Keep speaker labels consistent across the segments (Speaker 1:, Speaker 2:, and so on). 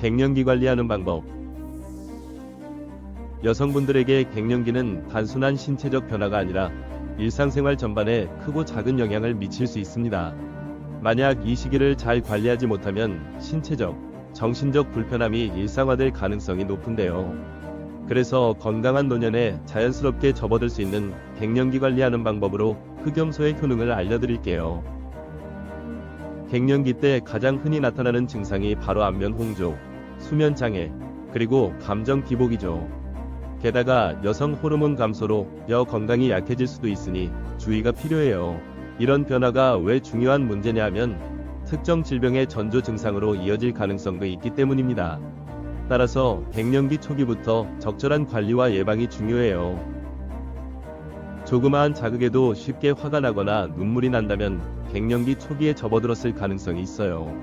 Speaker 1: 갱년기 관리하는 방법. 여성분들에게 갱년기는 단순한 신체적 변화가 아니라 일상생활 전반에 크고 작은 영향을 미칠 수 있습니다. 만약 이 시기를 잘 관리하지 못하면 신체적, 정신적 불편함이 일상화될 가능성이 높은데요. 그래서 건강한 노년에 자연스럽게 접어들 수 있는 갱년기 관리하는 방법으로 흑염소의 효능을 알려드릴게요. 갱년기 때 가장 흔히 나타나는 증상이 바로 안면 홍조, 수면 장애, 그리고 감정 기복이죠. 게다가 여성 호르몬 감소로 여 건강이 약해질 수도 있으니 주의가 필요해요. 이런 변화가 왜 중요한 문제냐 하면 특정 질병의 전조 증상으로 이어질 가능성도 있기 때문입니다. 따라서 갱년기 초기부터 적절한 관리와 예방이 중요해요. 조그마한 자극에도 쉽게 화가 나거나 눈물이 난다면 갱년기 초기에 접어들었을 가능성이 있어요.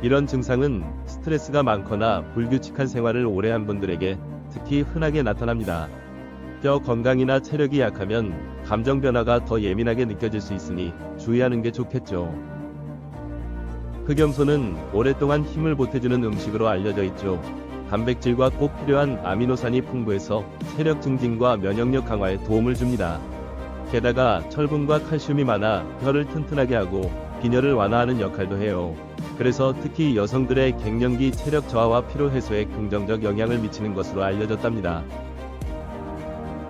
Speaker 1: 이런 증상은 스트레스가 많거나 불규칙한 생활을 오래 한 분들에게 특히 흔하게 나타납니다. 뼈 건강이나 체력이 약하면 감정 변화가 더 예민하게 느껴질 수 있으니 주의하는 게 좋겠죠. 흑염소는 오랫동안 힘을 보태주는 음식으로 알려져 있죠. 단백질과 꼭 필요한 아미노산이 풍부해서 체력 증진과 면역력 강화에 도움을 줍니다. 게다가 철분과 칼슘이 많아 혀를 튼튼하게 하고 빈혈을 완화하는 역할도 해요. 그래서 특히 여성들의 갱년기 체력 저하와 피로 해소에 긍정적 영향을 미치는 것으로 알려졌답니다.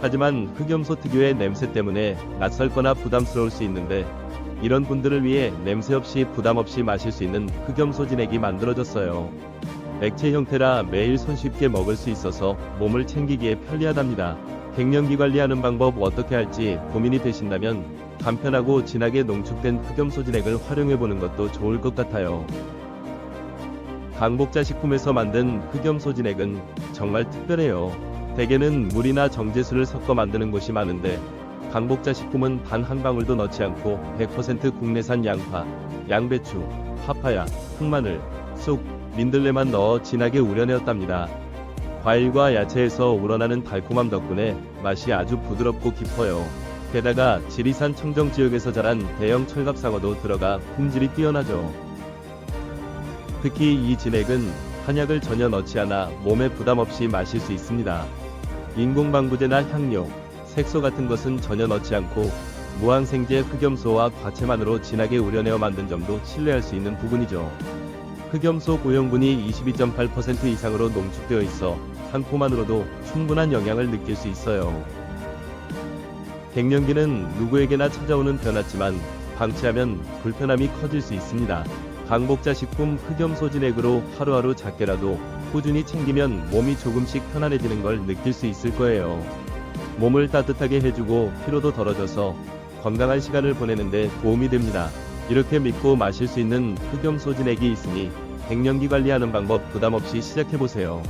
Speaker 1: 하지만 흑염소 특유의 냄새 때문에 낯설거나 부담스러울 수 있는데 이런 분들을 위해 냄새 없이 부담 없이 마실 수 있는 흑염소 진액이 만들어졌어요. 액체 형태라 매일 손쉽게 먹을 수 있어서 몸을 챙기기에 편리하답니다. 갱년기 관리하는 방법 어떻게 할지 고민이 되신다면 간편하고 진하게 농축된 흑염소 진액을 활용해 보는 것도 좋을 것 같아요. 강복자 식품에서 만든 흑염소 진액은 정말 특별해요. 대개는 물이나 정제수를 섞어 만드는 곳이 많은데 강복자 식품은 단 한 방울도 넣지 않고 100% 국내산 양파, 양배추, 파파야, 흑마늘, 쑥, 민들레만 넣어 진하게 우려내었답니다. 과일과 야채에서 우러나는 달콤함 덕분에 맛이 아주 부드럽고 깊어요. 게다가 지리산 청정 지역에서 자란 대형 철갑상어도 들어가 품질이 뛰어나죠. 특히 이 진액은 한약을 전혀 넣지 않아 몸에 부담 없이 마실 수 있습니다. 인공방부제나 향료, 색소 같은 것은 전혀 넣지 않고 무항생제 흑염소와 과채만으로 진하게 우려내어 만든 점도 신뢰할 수 있는 부분이죠. 흑염소 고용분이 22.8% 이상으로 농축되어 있어 향포만으로도 충분한 영향을 느낄 수 있어요. 갱년기는 누구에게나 찾아오는 변화지만 방치하면 불편함이 커질 수 있습니다. 강복자 식품 흑염소 진액으로 하루하루 작게라도 꾸준히 챙기면 몸이 조금씩 편안해지는 걸 느낄 수 있을 거예요. 몸을 따뜻하게 해주고 피로도 덜어져서 건강한 시간을 보내는데 도움이 됩니다. 이렇게 믿고 마실 수 있는 흑염 소 진액이 있으니 갱년기 관리하는 방법 부담 없이 시작해보세요.